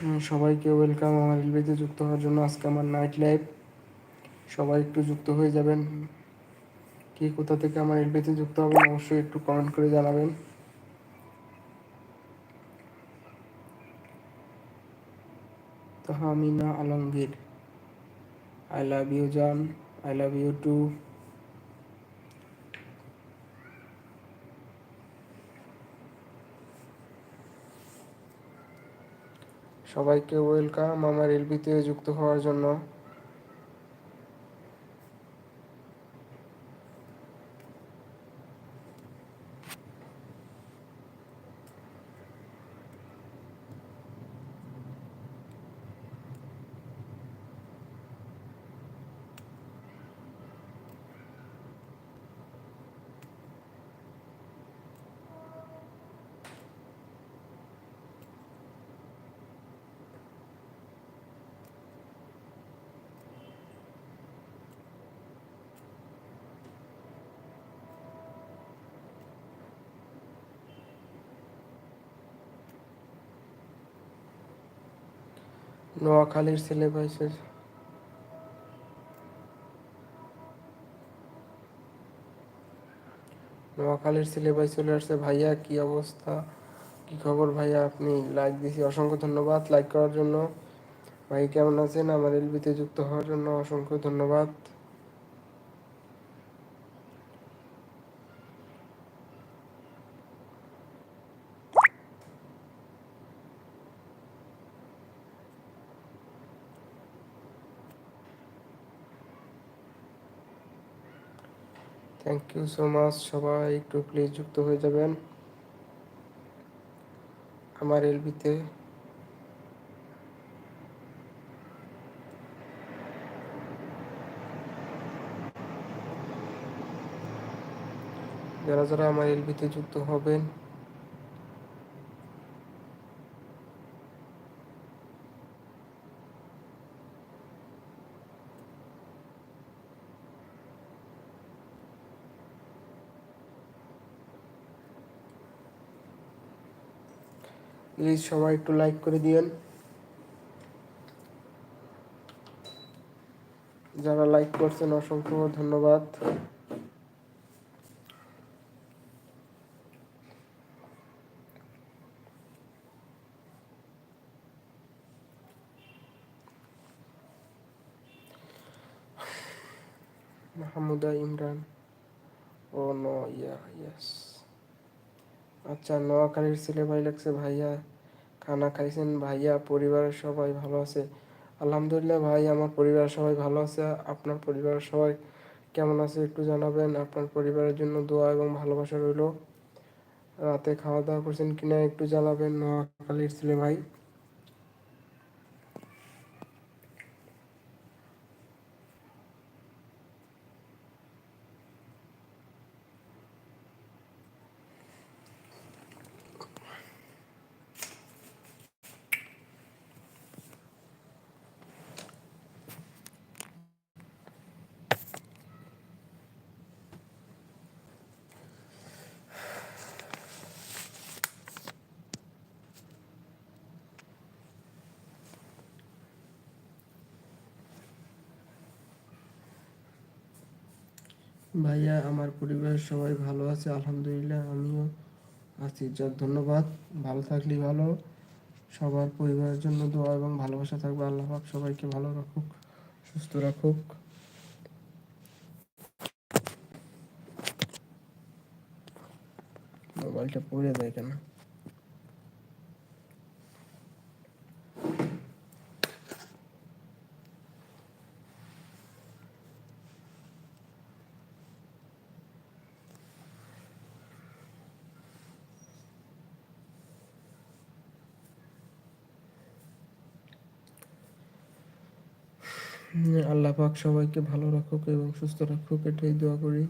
হুম, সবাইকে ওয়েলকাম আমার রেলওয়েতে যুক্ত হওয়ার জন্য আজকে আমার নাইট লাইভ সবাই একটু যুক্ত হয়ে যাবেন। কে কোথা থেকে আমার রেলওয়েতে যুক্ত হবেন অবশ্যই একটু কমেন্ট করে জানাবেন। Tahmina Alamgir. I love you জান আই লাভ ইউ টু সবাইকে ওয়েলকাম আমার এলবিতে যুক্ত হওয়ার জন্য। নোয়াখালীর সিলেবাসের। নোয়াখালীর সিলেবাস চলে আসছে। ভাইয়া, কি অবস্থা? কি খবর ভাইয়া আপনি? লাইক দিয়েছি অসংখ্য ধন্যবাদ লাইক করার জন্য। ভাই, কেমন আছেন? আমার এলবিতে যুক্ত হওয়ার জন্য অসংখ্য ধন্যবাদ। থ্যাংক ইউ সো মাচ সবাই একটু প্লিজ যুক্ত হয়ে যাবেন। আমার এলবিতে যারা যারা আমার এলবিতে যুক্ত হবেন প্লিজ সবাই একটু লাইক করে দিয়েন। যারা লাইক করছেন, অসংখ্য ধন্যবাদ। Mahmuda Imran. Oh no yeah yes আচ্ছা নোয়াখালীর ছেলে ভাই লাগছে ভাইয়া। খানা খাইছেন ভাইয়া, পরিবারের সবাই ভালো আছে। আলহামদুলিল্লাহ ভাই, আমার পরিবারের সবাই ভালো আছে। আপনার পরিবারের সবাই কেমন আছে একটু জানাবেন। আপনার পরিবারের জন্য দোয়া এবং ভালোবাসা রইল। রাতে খাওয়া দাওয়া করছেন কিনা একটু জানাবেন নোয়াখালীর ছেলে ভাই ভাইয়া, আমার পরিবারের সবাই ভালো আছে, আলহামদুলিল্লাহ, আমিও আছি। যাক, ধন্যবাদ। ভালো থাকলে ভালো। সবার পরিবারের জন্য দোয়া এবং ভালোবাসা থাকবে। আল্লাহ সবাইকে ভালো রাখুক, সুস্থ রাখুক। মোবাইলটা পড়ে যায় কেন? আল্লাহ পাক সবাইকে ভালো রাখুক এবং সুস্থ রাখুক এটাই দোয়া করি।